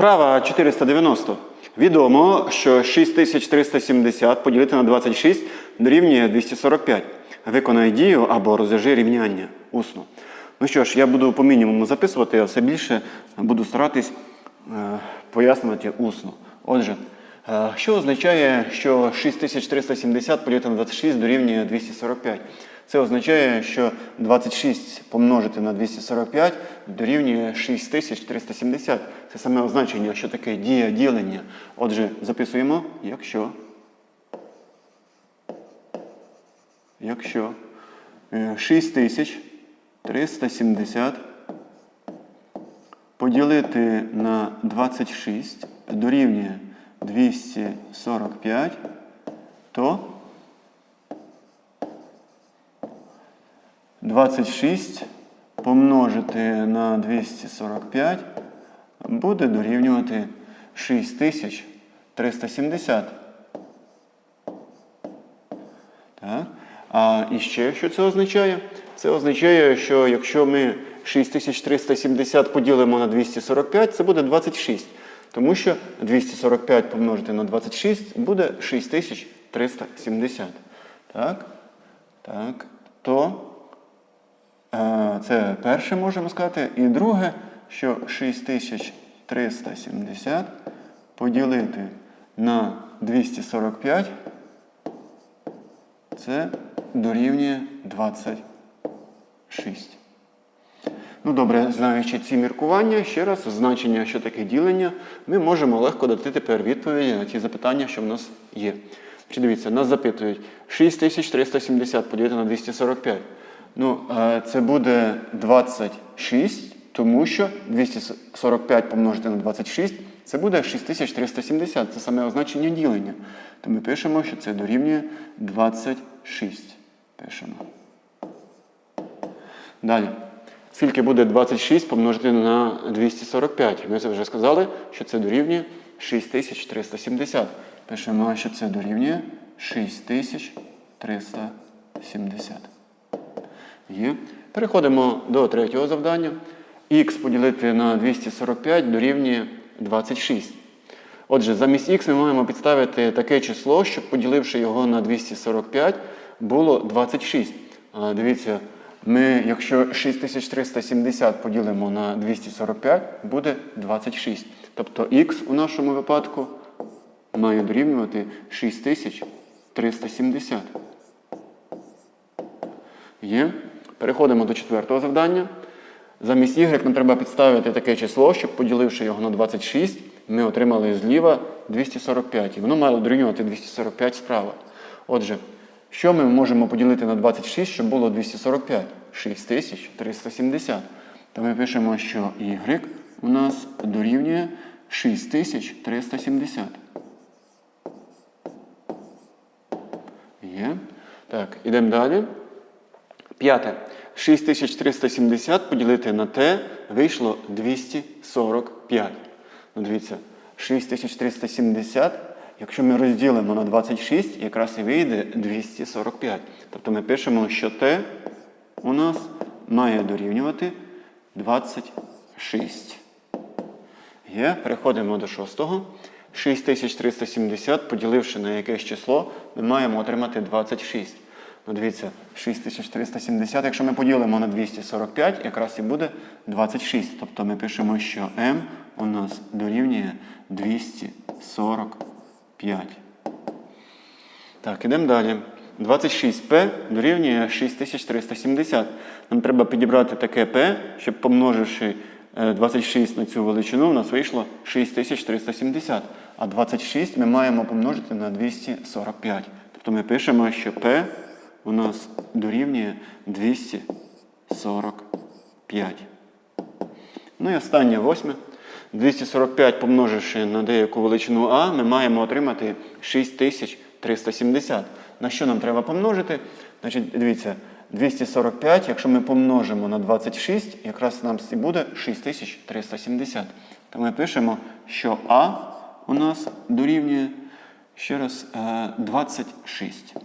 Вправа 490. Відомо, що 6370 поділити на 26 дорівнює 245. Виконай дію або розв'яжи рівняння усно. Ну що ж, я буду по мінімуму записувати, а все більше буду старатись е, пояснювати усно. Отже, е, що означає, що 6370 поділити на 26 дорівнює 245? Це означає, що 26 помножити на 245 дорівнює 6370. Це саме означення, що таке дія ділення. Отже, записуємо, якщо. Якщо е, 6370 поділити на 26 дорівнює 245, то 26 помножити на 245 буде дорівнювати 6370. Так? А і ще що це означає? Це означає, що якщо ми 6370 поділимо на 245, це буде 26. Тому що 245 помножити на 26 буде 6370. Так? Так. То це перше можемо сказати. І друге, що 6370 поділити на 245 це дорівнює 26. Ну добре, знаючи ці міркування, ще раз значення, що таке ділення, ми можемо легко дати тепер відповіді на ті запитання, що в нас є. Чи дивіться, нас запитують 6370 поділити на 245. Ну, е, це буде 26, тому що 245 помножити на 26 це буде 6370. Це саме означення ділення. То ми пишемо, що це дорівнює 26. Пишемо. Далі. Скільки буде 26 помножити на 245? Ми це вже сказали, що це дорівнює 6370. Пишемо, що це дорівнює 6370. Є. Переходимо до третього завдання. Х поділити на 245 дорівнює 26. Отже, замість х ми маємо підставити таке число, щоб поділивши його на 245, було 26. А, дивіться, ми, якщо 6370 поділимо на 245, буде 26. Тобто х у нашому випадку має дорівнювати 6370. Є. Переходимо до четвертого завдання. Замість y нам треба підставити таке число, щоб поділивши його на 26, ми отримали зліва 245. І воно мало дорівнювати 245 справа. Отже, що ми можемо поділити на 26, щоб було 245? 6370. То ми пишемо, що y у нас дорівнює 6370. Є. Так, ідемо далі. П'яте. 6370 поділити на t вийшло 245. Ну, дивіться, 6370, якщо ми розділимо на 26, якраз і вийде 245. Тобто ми пишемо, що t у нас має дорівнювати 26. Є, переходимо до шостого. 6370, поділивши на якесь число, ми маємо отримати 26. Ну, дивіться, 6370, якщо ми поділимо на 245, якраз і буде 26. Тобто ми пишемо, що m у нас дорівнює 245. Так, ідемо далі. 26p дорівнює 6370. Нам треба підібрати таке p, щоб помноживши е, 26 на цю величину, у нас вийшло 6370. А 26 ми маємо помножити на 245. Тобто ми пишемо, що p у нас дорівнює 245. Ну і останнє восьме. 245 помноживши на деяку величину А, ми маємо отримати 6370. На що нам треба помножити? Значить, дивіться, 245, якщо ми помножимо на 26, якраз нам і буде 6370. То ми пишемо, що А у нас дорівнює ще раз е, 26.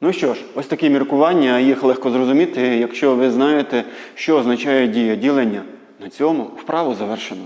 Ну що ж, ось такі міркування, їх легко зрозуміти, якщо ви знаєте, що означає дія ділення. На цьому вправу завершено.